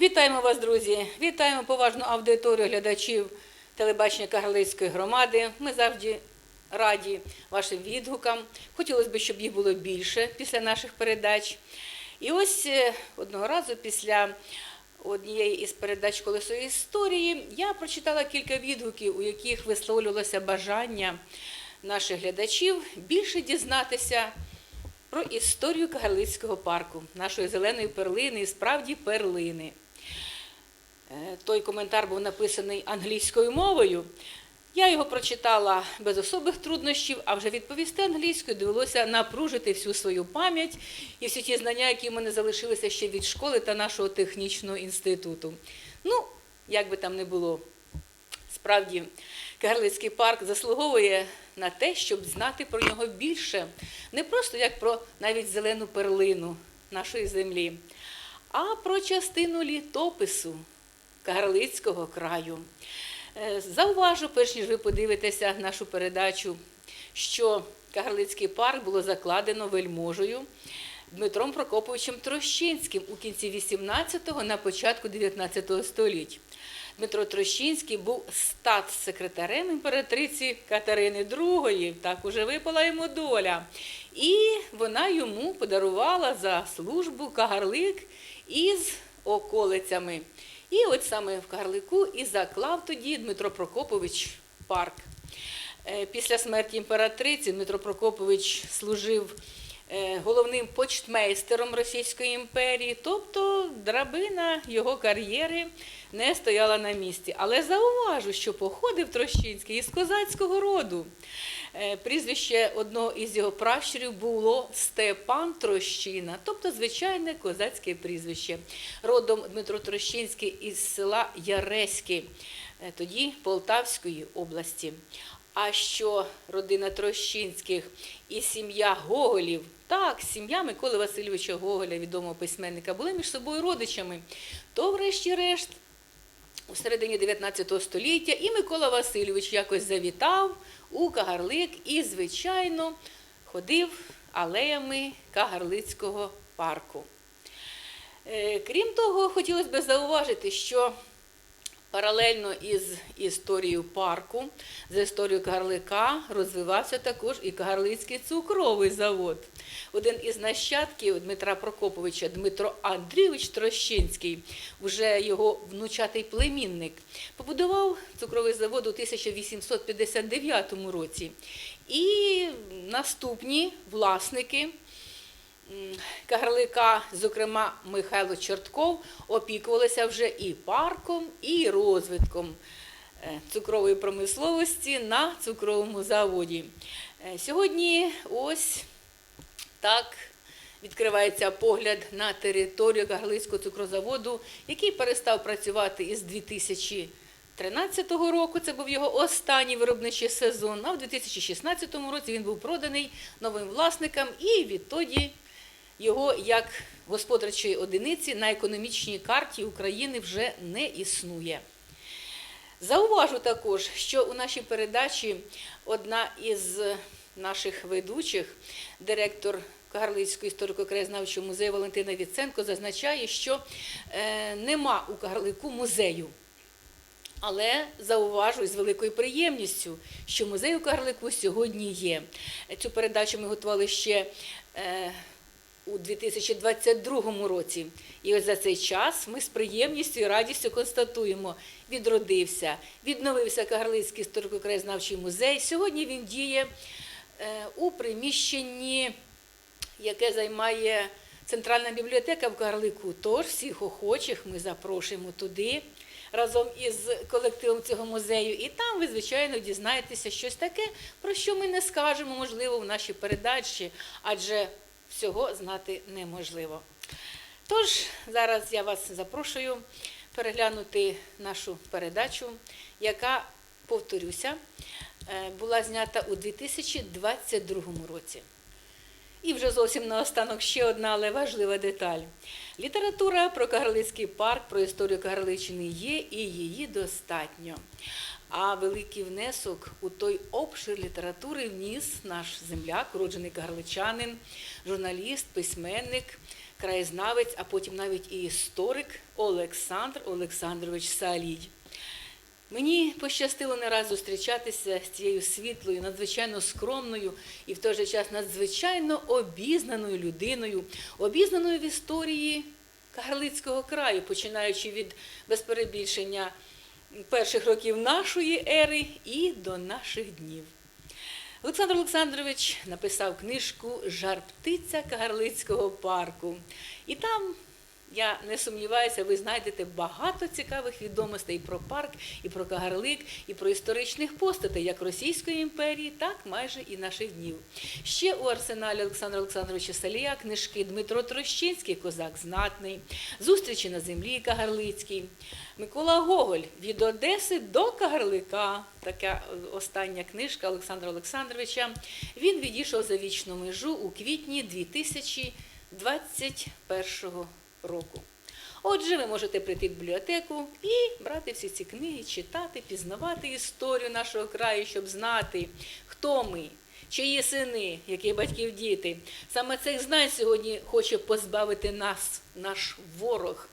Вітаємо вас, друзі! Вітаємо поважну аудиторію глядачів телебачення Кагарлицької громади. Ми завжди раді вашим відгукам. Хотілося б, щоб їх було більше після наших передач. І ось е, одного разу після однієї із передач колесо історії я прочитала кілька відгуків, у яких висловлювалося бажання наших глядачів більше дізнатися про історію Кагарлицького парку, нашої зеленої перлини і справді перлини. Е, Той коментар був написаний англійською мовою. Я його прочитала без особих труднощів, а вже відповісти англійською довелося напружити всю свою пам'ять і всі ті знання, які в мене залишилися ще від школи та нашого технічного інституту. Ну, як би там не було, Справді, Кагарлицький парк заслуговує на те, щоб знати про нього більше, не просто як про навіть зелену перлину нашої землі, а про частину літопису Кагарлицького краю. Е, Зауважу, перш ніж ви подивитеся нашу передачу, що Кагарлицький парк було закладено вельможею Дмитром Прокоповичем Трощинським у кінці 18-го, на початку 19 століть. Дмитро Трощинський був статс-секретарем імператриці Катерини II, так уже випала йому доля. І вона йому подарувала за службу кагарлик із околицями. І от саме в Кагарлику і заклав тоді Дмитро Прокопович парк. Е, Після смерті імператриці Дмитро Прокопович служив е, головним почтмейстером Російської імперії, тобто драбина його кар'єри не стояла на місці. Але зауважу, що походив Трощинський із козацького роду. Е, Прізвище одного із його пращурів було Степан Трощина, тобто звичайне козацьке прізвище. Родом Дмитро Трощинський із села Яреськи, е, тоді Полтавської області. А що родина Трощинських і сім'я Гоголів, так, сім'я Миколи Васильовича Гоголя, відомого письменника, були між собою родичами, то, врешті-решт, у середині 19 століття і Микола Васильович якось завітав у Кагарлик і, звичайно, ходив алеями Кагарлицького парку. Е, Крім того, хотілося б зауважити, що паралельно із історією парку, за історією Кагарлика, розвивався також і Кагарлицький цукровий завод. Один із нащадків Дмитра Прокоповича, Дмитро Андрійович Трощинський, вже його внучатий племінник, побудував цукровий завод у 1859 році. І наступні власники Кагарлика, зокрема Михайло Чортков, опікувалися вже і парком, і розвитком е, цукрової промисловості на цукровому заводі. Е, Сьогодні ось так відкривається погляд на територію Кагарлицького цукрозаводу, який перестав працювати із 2013 року. Це був його останній виробничий сезон. А в 2016 році він був проданий новим власникам, і відтоді його як господарчої одиниці на економічній карті України вже не існує. Зауважу також, що у нашій передачі одна із наших ведучих, директор Кагарлицького історико-краєзнавчого музею Валентина Віценко, зазначає, що е, нема у Кагарлику музею. Але зауважу з великою приємністю, що музей у Кагарлику сьогодні є. Цю передачу ми готували ще е, у 2022 році. І ось за цей час ми з приємністю і радістю констатуємо, відродився, відновився Кагарлицький історико-краєзнавчий музей. Сьогодні він діє е, у приміщенні, яке займає Центральна бібліотека в Кагарлику. Тож всіх охочих ми запрошуємо туди разом із колективом цього музею. І там ви, звичайно, дізнаєтеся щось таке, про що ми не скажемо, можливо, в нашій передачі, адже всього знати неможливо. Тож, зараз я вас запрошую переглянути нашу передачу, яка, повторюся, е, була знята у 2022 році. І вже зовсім наостанок ще одна, але важлива деталь. Література про Кагарлицький парк, про історію Кагарличини є, і її достатньо. А великий внесок у той обшир літератури вніс наш земляк, уроджений кагарличанин, журналіст, письменник, краєзнавець, а потім навіть і історик Олександр Олександрович Салій. Мені пощастило не раз зустрічатися з цією світлою, надзвичайно скромною і в той же час надзвичайно обізнаною людиною, обізнаною в історії Кагарлицького краю, починаючи від безперебільшення перших років нашої ери і до наших днів. Олександр Олександрович написав книжку Жар птиця Кагарлицького парку. І там, я не сумніваюся, ви знайдете багато цікавих відомостей про парк, і про Кагарлик, і про історичних постатей як Російської імперії, так майже і наших днів. Ще у арсеналі Олександра Олександровича Салія книжки Дмитро Трощинський, козак знатний, зустрічі на землі Кагарлицькій. Микола Гоголь від Одеси до Кагарлика. Така остання книжка Олександра Олександровича. Він відійшов за вічну межу у квітні 2021 року. Отже, ви можете прийти в бібліотеку і брати всі ці книги, читати, пізнавати історію нашого краю, щоб знати, хто ми, чиї сини, яких батьків діти. Саме цих знань сьогодні хоче позбавити нас, наш ворог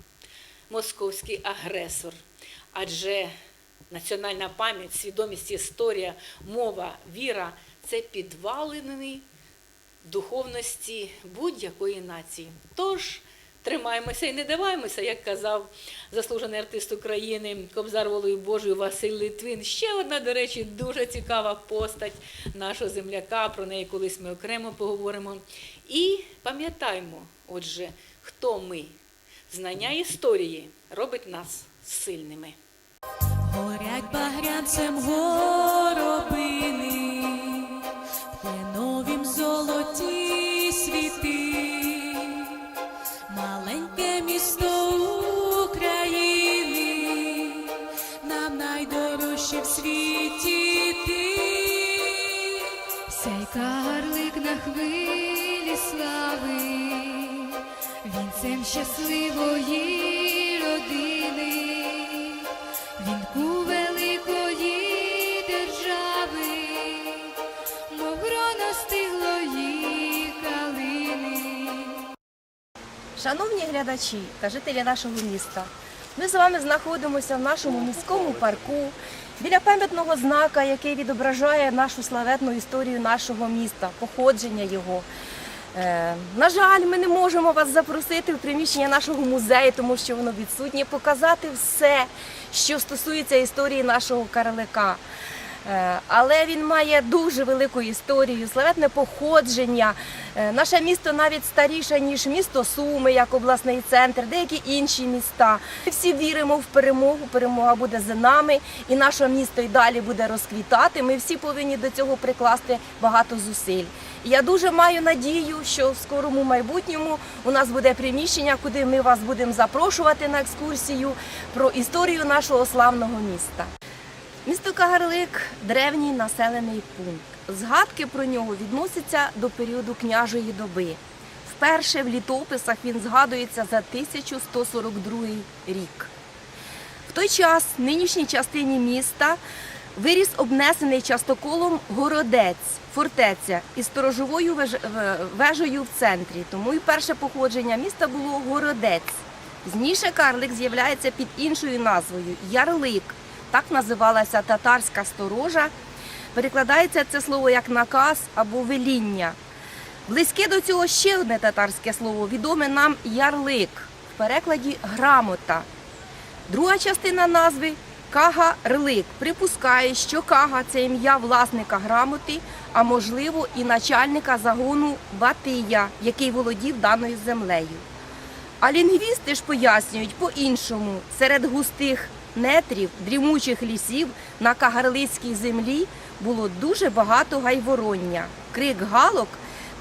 московський агресор. Адже національна пам'ять, свідомість, історія, мова, віра це підвалини духовності будь-якої нації. Тож тримаємося і не даваємося, як казав заслужений артист України Кобзар Волою Божою Василь Литвин. Ще одна, до речі, дуже цікава постать нашого земляка. Про неї колись ми окремо поговоримо. І пам'ятаймо, отже, хто ми. Знання історії робить нас сильними. Горять багрянцем горобини, карлик на хвилі слави, вінцем щасливої родини, вінку великої держави, мов грона стиглої калини. Шановні глядачі та жителі нашого міста, ми з вами знаходимося в нашому міському парку біля пам'ятного знака, який відображає нашу славетну історію нашого міста, походження його. Е, на жаль, ми не можемо вас запросити в приміщення нашого музею, тому що воно відсутнє, показати все, що стосується історії нашого карлика. Е, Але він має дуже велику історію, славетне походження. Е, Наше місто навіть старіше, ніж місто Суми, як обласний центр, деякі інші міста. Ми всі віримо в перемогу. Перемога буде за нами, і наше місто і далі буде розквітати. Ми всі повинні до цього прикласти багато зусиль. Я дуже маю надію, що в скорому майбутньому у нас буде приміщення, куди ми вас будемо запрошувати на екскурсію про історію нашого славного міста. Місто Кагарлик древній населений пункт. Згадки про нього відносяться до періоду княжої доби. Вперше в літописах він згадується за 1142 рік. В той час в нинішній частині міста виріс обнесений частоколом городець, фортеця із сторожовою вежею в центрі. Тому і перше походження міста було городець. Пізніше карлик з'являється під іншою назвою Ярлик. Так називалася татарська сторожа. Перекладається це слово як наказ або веління. Близьке до цього ще одне татарське слово, відоме нам ярлик, в перекладі грамота. Друга частина назви Кага-рлик. Припускає, що Кага це ім'я власника грамоти, а можливо і начальника загону Батия, який володів даною землею. А лінгвісти ж пояснюють по-іншому, серед густих нетрів, дрімучих лісів на кагарлицькій землі було дуже багато гайвороння. Крик галок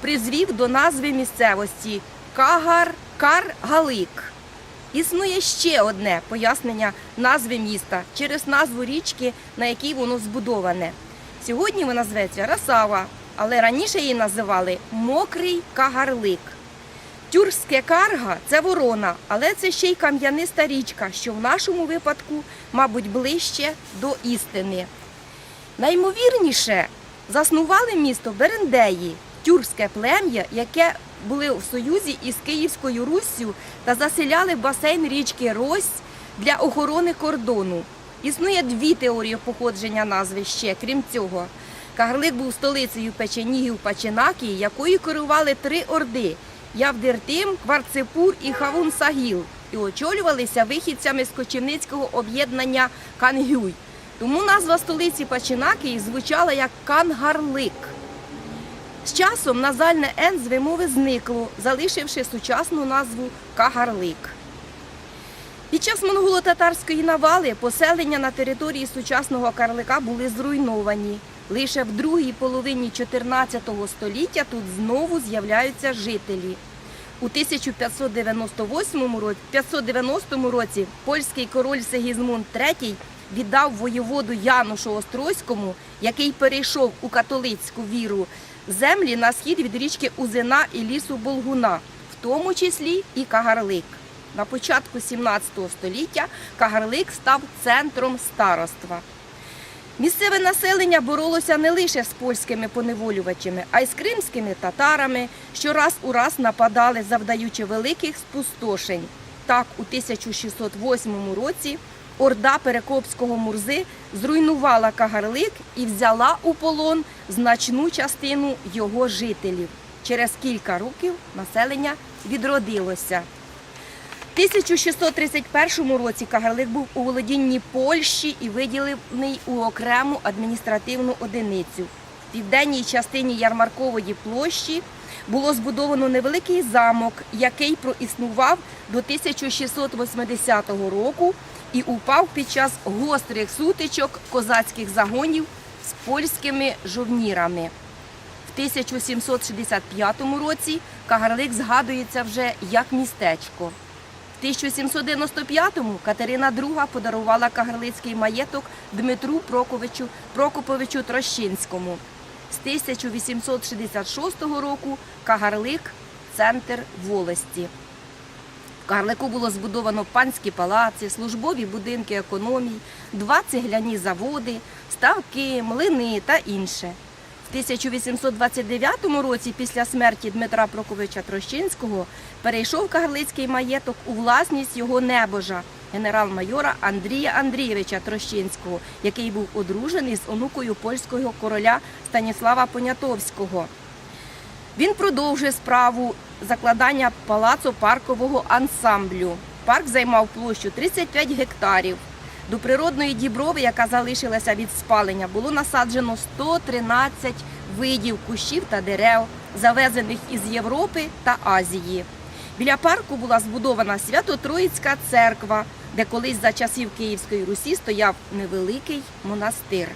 призвів до назви місцевості Кагар-Кар-Галик. Існує ще одне пояснення назви міста через назву річки, на якій воно збудоване. Сьогодні вона зветься Расава, але раніше її називали Мокрий Кагарлик. Тюркське карга це ворона, але це ще й кам'яниста річка, що в нашому випадку, мабуть, ближче до істини. Наймовірніше, заснували місто Берендеї, тюркське плем'я, яке були в союзі із Київською Руссю та заселяли басейн річки Рось для охорони кордону. Існує дві теорії походження назви ще, крім цього. Кагарлик був столицею печенігів Паченакії, якою керували три орди Явдиртим, Кварцепур і Хавун-Сагіл, і очолювалися вихідцями з кочівницького об'єднання Кангюй. Тому назва столиці Паченакії звучала як Кангарлик. З часом назальне «н» з вимови зникло, залишивши сучасну назву Кагарлик. Під час монголо-татарської навали поселення на території сучасного Карлика були зруйновані. Лише в другій половині 14 століття тут знову з'являються жителі. У 1598 році, 590 році польський король Сигізмунд III віддав воєводу Янушу Острозькому, який перейшов у католицьку віру, землі на схід від річки Узина і лісу Болгуна, в тому числі і Кагарлик. На початку 17 століття Кагарлик став центром староства. Місцеве населення боролося не лише з польськими поневолювачами, а й з кримськими татарами, що раз у раз нападали, завдаючи великих спустошень. Так, у 1608 році орда Перекопського Мурзи зруйнувала Кагарлик і взяла у полон значну частину його жителів. Через кілька років населення відродилося. В 1631 році Кагарлик був у володінні Польщі і виділений у окрему адміністративну одиницю. В південній частині Ярмаркової площі було збудовано невеликий замок, який проіснував до 1680 року і упав під час гострих сутичок козацьких загонів з польськими жовнірами. В 1765 році Кагарлик згадується вже як містечко. В 1795-му Катерина II подарувала кагарлицький маєток Дмитру Проковичу, Прокоповичу Трощинському. З 1866 року Кагарлик центр волості. В Кагарлику було збудовано панські палаци, службові будинки економій, два цегляні заводи, ставки, млини та інше. В 1829 році, після смерті Дмитра Проковича Трощинського, перейшов Кагарлицький маєток у власність його небожа, генерал-майора Андрія Андрійовича Трощинського, який був одружений з онукою польського короля Станіслава Понятовського. Він продовжує справу закладання палацу паркового ансамблю. Парк займав площу 35 гектарів. До природної діброви, яка залишилася від спалення, було насаджено 113 видів кущів та дерев, завезених із Європи та Азії. Біля парку була збудована Свято-Троїцька церква, де колись за часів Київської Русі стояв невеликий монастир.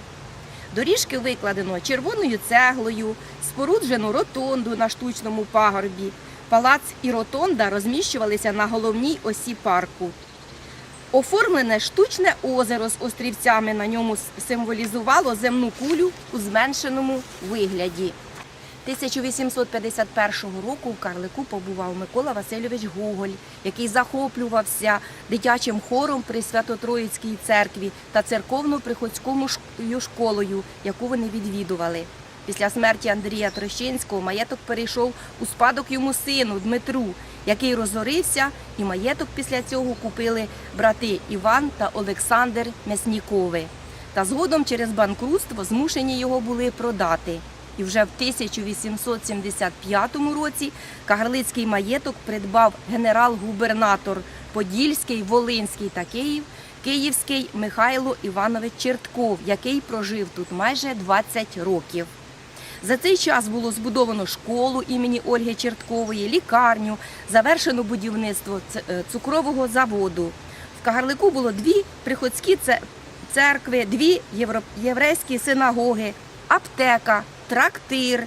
Доріжки викладено червоною цеглою, споруджено ротонду на штучному пагорбі. Палац і ротонда розміщувалися на головній осі парку. Оформлене штучне озеро з острівцями на ньому символізувало земну кулю у зменшеному вигляді. 1851 року в Карлику побував Микола Васильович Гоголь, який захоплювався дитячим хором при Свято-Троїцькій церкві та церковно-приходському ш- школою, яку вони відвідували. Після смерті Андрія Трощинського маєток перейшов у спадок йому сину Дмитру, який розорився, і маєток після цього купили брати Іван та Олександр Мяснікови. Та згодом через банкрутство змушені його були продати. І вже в 1875 році Кагарлицький маєток придбав генерал-губернатор Подільський, Волинський та Київ, Київський Михайло Іванович Чертков, який прожив тут майже 20 років. За цей час було збудовано школу імені Ольги Черткової, лікарню, завершено будівництво е, цукрового заводу. В Кагарлику було дві приходські церкви, дві єврейські синагоги, аптека, трактир,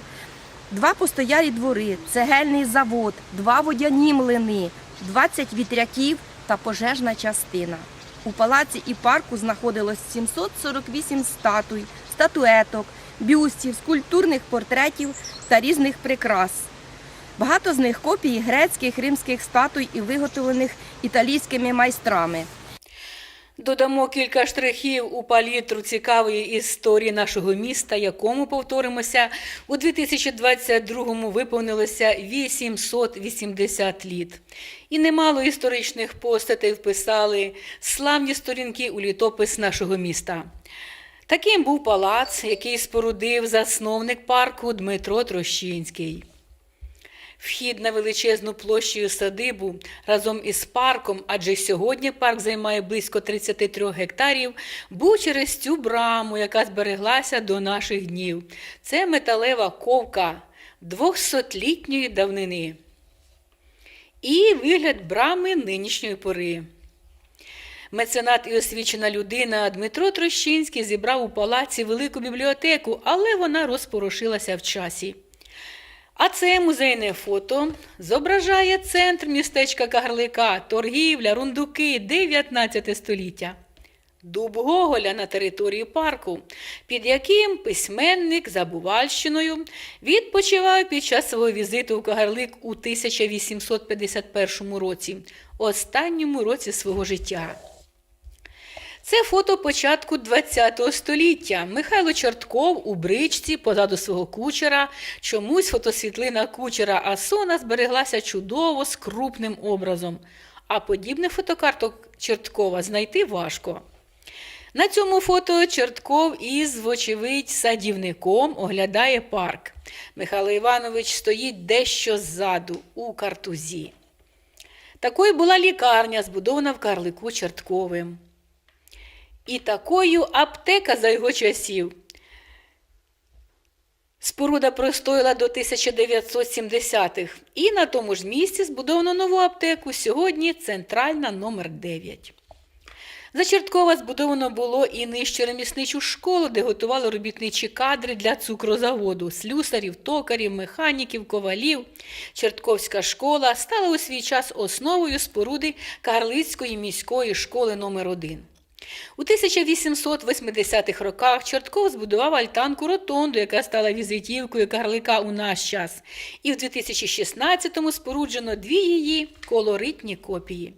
два постоялі двори, цегельний завод, два водяні млини, 20 вітряків та пожежна частина. У палаці і парку знаходилось 748 статуй, статуеток, бюстів, скульптурних портретів та різних прикрас. Багато з них копії грецьких, римських статуй і виготовлених італійськими майстрами. Додамо кілька штрихів у палітру цікавої історії нашого міста, якому повторимося у 2022-му виповнилося 880 літ. І немало історичних постатей вписали славні сторінки у літопис нашого міста. Таким був палац, який спорудив засновник парку Дмитро Трощинський. Вхід на величезну площу садибу разом із парком, адже сьогодні парк займає близько 33 гектарів, був через цю браму, яка збереглася до наших днів. Це металева ковка 200-літньої давнини. І вигляд брами нинішньої пори. Меценат і освічена людина Дмитро Трощинський зібрав у палаці велику бібліотеку, але вона розпорошилася в часі. А це музейне фото зображає центр містечка Кагарлика, торгівля, рундуки 19 століття. Дуб Гоголя на території парку, під яким письменник за Бувальщиною відпочивав під час свого візиту в Кагарлик у 1851 році, останньому році свого життя. Це фото початку ХХ століття. Михайло Чортков у бричці позаду свого кучера. Чомусь фотосвітлина кучера Асона збереглася чудово з крупним образом. А подібних фотокарток Чорткова знайти важко. На цьому фото Чортков із, вочевидь, садівником оглядає парк. Михайло Іванович стоїть дещо ззаду, у картузі. Такою була лікарня, збудована в Карлику Чортковим. І такою аптека за його часів. Споруда простояла до 1970-х. І на тому ж місці збудовано нову аптеку. Сьогодні центральна номер 9. За Чорткова збудовано було і нижче ремісничу школу, де готували робітничі кадри для цукрозаводу, слюсарів, токарів, механіків, ковалів. Чортковська школа стала у свій час основою споруди Карлицької міської школи номер 1 у 1880-х роках Чортков збудував альтанку Ротонду, яка стала візитівкою Карлика у наш час. І в 2016-му споруджено дві її колоритні копії.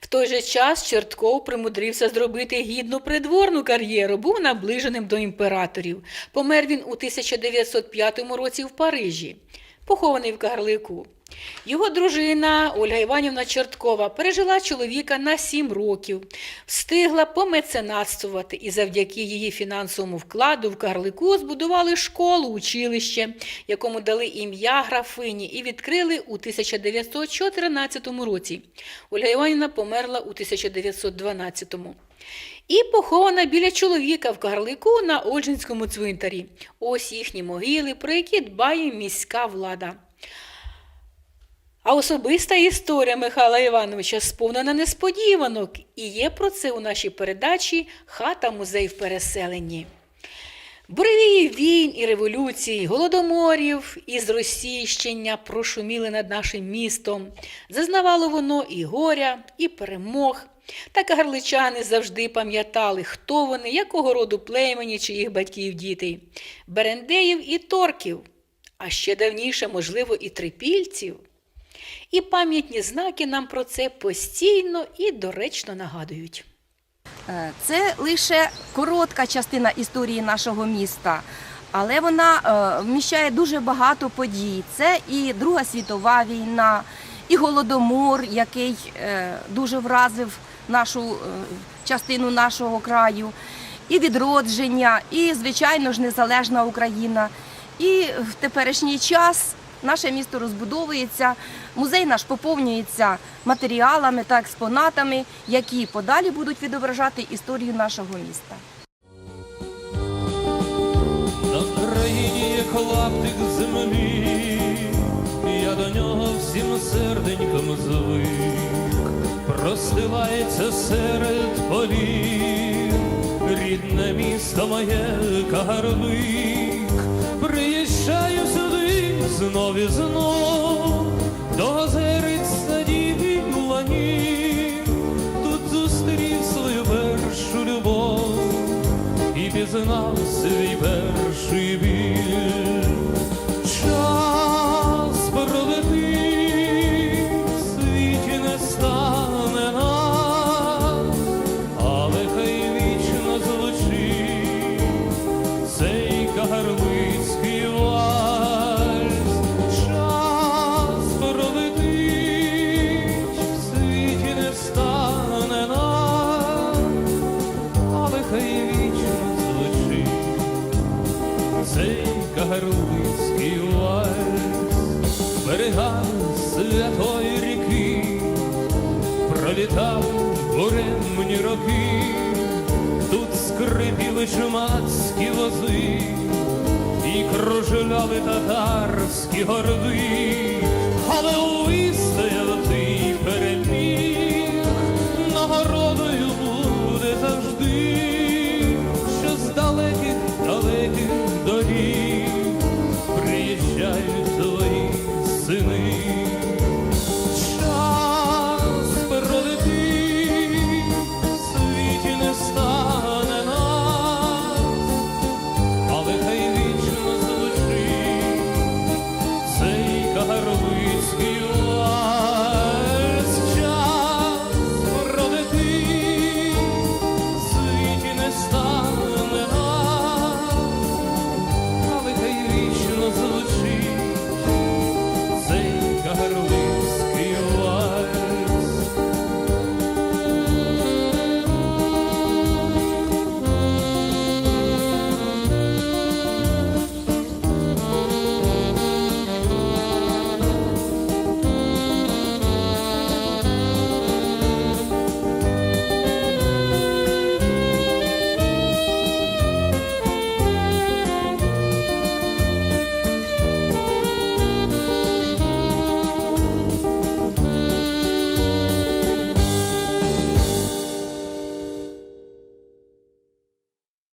В той же час Чортков примудрився зробити гідну придворну кар'єру, був наближеним до імператорів. Помер він у 1905 році в Парижі, похований в Карлику. Його дружина Ольга Іванівна Чорткова пережила чоловіка на сім років, встигла помеценатствувати і завдяки її фінансовому вкладу в Карлику збудували школу, училище, якому дали ім'я графині і відкрили у 1914 році. Ольга Іванівна померла у 1912 і похована біля чоловіка в Карлику на Ольжинському цвинтарі. Ось їхні могили, про які дбає міська влада. А особиста історія Михайла Івановича сповнена несподіванок, і є про це у нашій передачі Хата музей в переселенні. Буревії війн і революцій, голодоморів і зросійщення прошуміли над нашим містом. Зазнавало воно і горя, і перемог. Та кагарличани завжди пам'ятали, хто вони, якого роду племені чи їх батьків дітей, берендеїв і торків, а ще давніше, можливо, і трипільців. І пам'ятні знаки нам про це постійно і доречно нагадують. Е, Це лише коротка частина історії нашого міста, але вона е, вміщає дуже багато подій. Це і Друга світова війна, і голодомор, який е, дуже вразив нашу частину нашого краю, і відродження, і, звичайно ж, незалежна Україна. І в теперішній час наше місто розбудовується, музей наш поповнюється матеріалами та експонатами, які подалі будуть відображати історію нашого міста. На країні є клаптик землі, я до нього всім серденьком звик, простилається серед полів, рідне місто моє сюди знов і знов, до озериць садів і ланів, тут зустрів свою першу любов і пізнав свій перший біль. Роки, тут скрипіли чумацькі вози, і кружляли татарські горди, але у